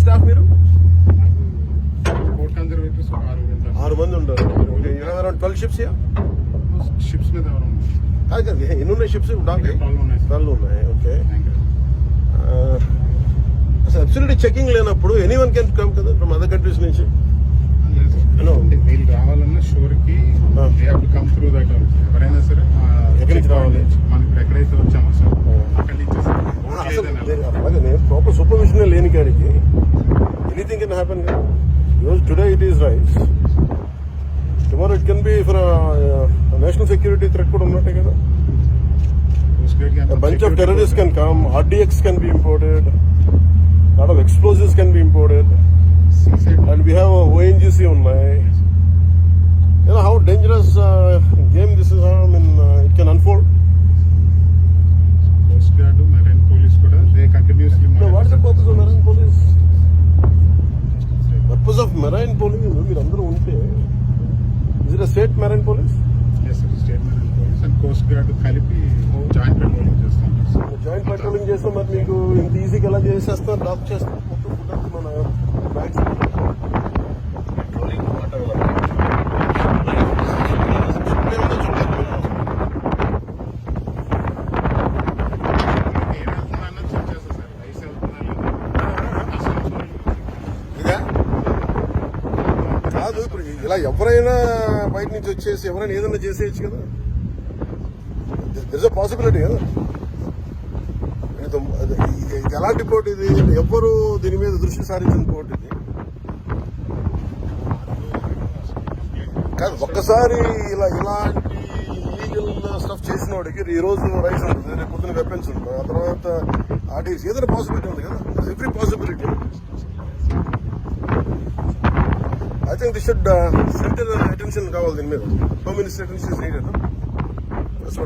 Staff మీరు? ఆరు మంది ఉంటారు. అరౌండ్ ట్వెల్వ్ షిప్స్ షిప్స్ మీద కాదు కాదు ఎన్ని ఉన్నాయి షిప్స్ ట్వెల్వ్ ఉన్నాయి ఓకే. అసలు అబ్సల్యూట్ చెకింగ్ లేనప్పుడు ఎనీ వన్ కెన్ కమ్ కదా ఫ్రమ్ అదర్ కంట్రీస్ నుంచి? వీళ్ళు రావాలన్నా Ah. కమ్ త్రూ దట్ ఎవరైనా సరే ఆ ఎక్కడి నుంచి check point రావాలి? నుంచి, మనం ఇప్పుడు ఎక్కడైతే వచ్చామో sir ప్రాపర్ సూపర్విజన్ లేని కాడికి ఎనీథింగ్ కెన్ హ్యాపెన్ కదా ఈరోజు today it is rise tomorrow it can be for national security threat కూడా ఉన్నట్టే కదా Coast Guard కి A bunch of security terrorists కూడా- can come, RDX can be imported, lot of explosives can be imported, Seaside and we police మీరందరూ ఉంటే it a state marine police? State marine police and coast guard కలిపి joint patrolling చేస్తాం joint patrolling చేస్తే మరి మీకు ఇంత ఈజీగా ఎలా చేసేస్తారు డాక్ చేస్తారు మొత్తం ఫుడ్ అంతా మన బ్యాగ్స్ పెట్రోలింగ్ వాటర్ ఏం వెళ్తుందన్న చెక్ చేస్తా సార్ రైస్ వెళ్తుందా లేదా అసలు ఇదా కాదు ఇప్పుడు ఇలా ఎవరైనా బయట నుంచి వచ్చేసి ఎవరైనా ఏదైనా చేసేయచ్చు కదా. దిస్ అ పాసిబిలిటీ కదా. ఇది ఎలాంటి పోటీ ఇది? ఎవ్వరు దీని మీద దృష్టి సారించిన పోటీ ఇది. కాదు ఒక్కసారి ఇలా ఇలాంటి ఇల్లీగల్ స్టఫ్ చేసిన వాడికి ఈ రోజు రైస్ ఉంటుంది రేపు పొద్దున వెపన్స్ ఉంటుంది ఆ తర్వాత ఆర్టీసీ ఏదైనా పాసిబిలిటీ ఉంది కదా. Every possibility I think this should centre attention కావాలి దీని మీద home minister attention needed that's